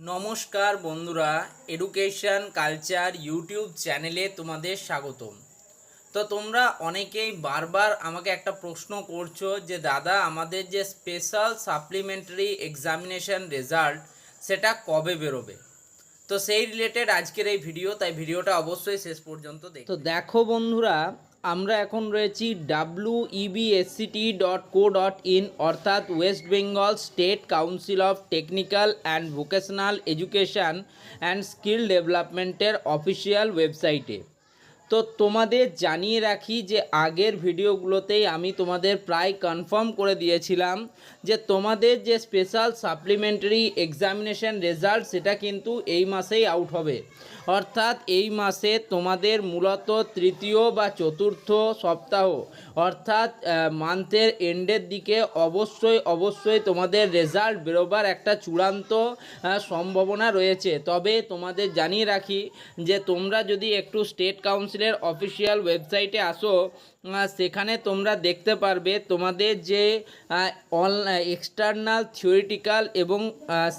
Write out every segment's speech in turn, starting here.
নমস্কার বন্ধুরা education culture YouTube চ্যানেলে তোমাদের স্বাগতম। তো তোমরা অনেকেই বারবার আমাকে একটা প্রশ্ন করছ যে, দাদা, আমাদের যে স্পেশাল সাপ্লিমেন্টারি এক্সামিনেশন রেজাল্ট সেটা কবে বেরোবে? তো সেই রিলেটেড আজকের এই ভিডিও তাই ভিডিওটা অবশ্যই শেষ পর্যন্ত দেখ তো দেখো বন্ধুরা আমরা এখন রয়েছি W EBSCT dot co dot in অর্থাৎ West Bengal state council of technical and vocational education and skill ডেভেলপমেন্টের অফিসিয়াল ওয়েবসাইটে তো তোমাদের জানিয়ে রাখি যে আগের ভিডিওগুলোতেই আমি তোমাদের প্রায় কনফার্ম করে দিয়েছিলাম যে তোমাদের যে স্পেশাল সাপ্লিমেন্টারি এক্সামিনেশন রেজাল্ট সেটা কিন্তু এই মাসেই আউট হবে। অর্থাৎ এই মাসে তোমাদের মূলত তৃতীয় বা চতুর্থ সপ্তাহ, অর্থাৎ মান্থের এন্ডের দিকে অবশ্যই অবশ্যই তোমাদের রেজাল্ট বেরোবার একটা চূড়ান্ত সম্ভাবনা রয়েছে। তবে তোমাদের জানিয়ে রাখি যে তোমরা যদি একটু স্টেট কাউন্সিলের অফিসিয়াল ওয়েবসাইটে আসো। সেখানে তোমরা দেখতে পারবে তোমাদের যে অন এক্সটার্নাল থিওরিটিক্যাল এবং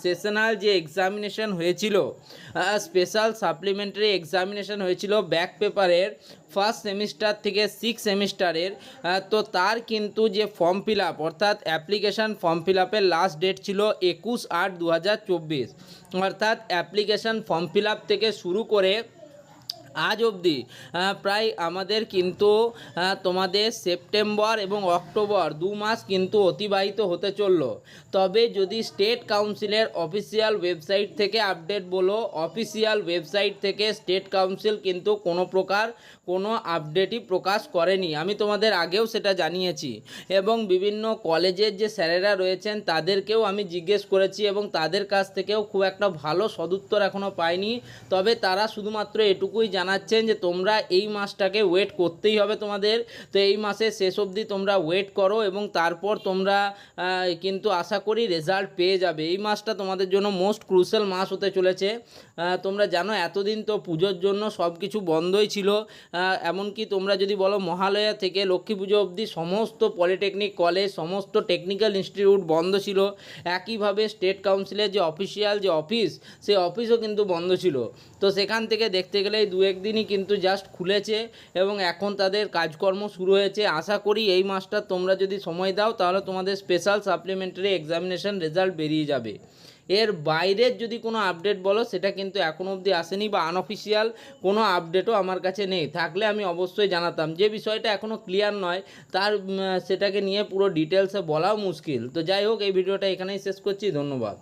সেশনাল যে এক্সামিনেশন হয়েছিল স্পেশাল সাপ্লিমেন্টারি এক্সামিনেশন হয়েছিল ব্যাক পেপারের ফার্স্ট সেমিস্টার থেকে সিক্স সেমিস্টারের তো তার কিন্তু যে ফর্ম ফিল আপ অর্থাৎ অ্যাপ্লিকেশান ফর্ম ফিল আপের লাস্ট ডেট ছিল একুশ আট দু অর্থাৎ অ্যাপ্লিকেশান ফর্ম ফিল আপ থেকে শুরু করে আজ অবধি প্রায় আমাদের কিন্তু তোমাদের সেপ্টেম্বর এবং অক্টোবর দু মাস কিন্তু অতিবাহিত হতে চলল। তবে যদি স্টেট কাউন্সিলের অফিসিয়াল ওয়েবসাইট থেকে আপডেট বলো, অফিসিয়াল ওয়েবসাইট থেকে স্টেট কাউন্সিল কিন্তু কোনো প্রকার কোনো আপডেটই প্রকাশ করেনি। আমি তোমাদের আগেও সেটা জানিয়েছি। এবং বিভিন্ন কলেজের যে স্যারেরা রয়েছেন, তাদেরকেও আমি জিজ্ঞেস করেছি এবং তাদের কাছ থেকেও খুব একটা ভালো সদুত্তর এখনও পাইনি। তবে তারা শুধুমাত্র এটুকুই জানাচ্ছেন যে তোমরা এই মাসটাকে ওয়েট করতেই হবে তোমাদের। তো এই মাসের শেষ অবধি তোমরা ওয়েট করো এবং তারপর তোমরা কিন্তু আশা করি রেজাল্ট পেয়ে যাবে। এই মাসটা তোমাদের জন্য মোস্ট ক্রুশাল মাস হতে চলেছে। তোমরা জানো এতদিন তো পুজোর জন্য সব কিছু বন্ধই ছিল। এমনকি তোমরা যদি বলো মহালয়া থেকে লক্ষ্মী পুজো অবধি সমস্ত পলিটেকনিক কলেজ সমস্ত টেকনিক্যাল ইনস্টিটিউট বন্ধ ছিল। একইভাবে স্টেট কাউন্সিলের যে অফিসিয়াল যে অফিস সেই অফিসও কিন্তু বন্ধ ছিল। তো সেখান থেকে দেখতে গেলে দু একদিনই কিন্তু জাস্ট খুলেছে এবং এখন তাদের কাজকর্ম শুরু হয়েছে। আশা করি এই মাসটা তোমরা যদি সময় দাও, তাহলে তোমাদের স্পেশাল সাপ্লিমেন্টারি এক্সামিনেশন রেজাল্ট বেরিয়ে যাবে। এর বাইরের যদি কোনো আপডেট বলো, সেটা কিন্তু এখনও অবধি আসেনি বা আনঅফিসিয়াল কোনো আপডেটও আমার কাছে নেই। থাকলে আমি অবশ্যই জানাতাম। যে বিষয়টা এখনও ক্লিয়ার নয়, তার সেটাকে নিয়ে পুরো ডিটেলসে বলাও মুশকিল। তো যাই হোক, এই ভিডিওটা এখানেই শেষ করছি। ধন্যবাদ।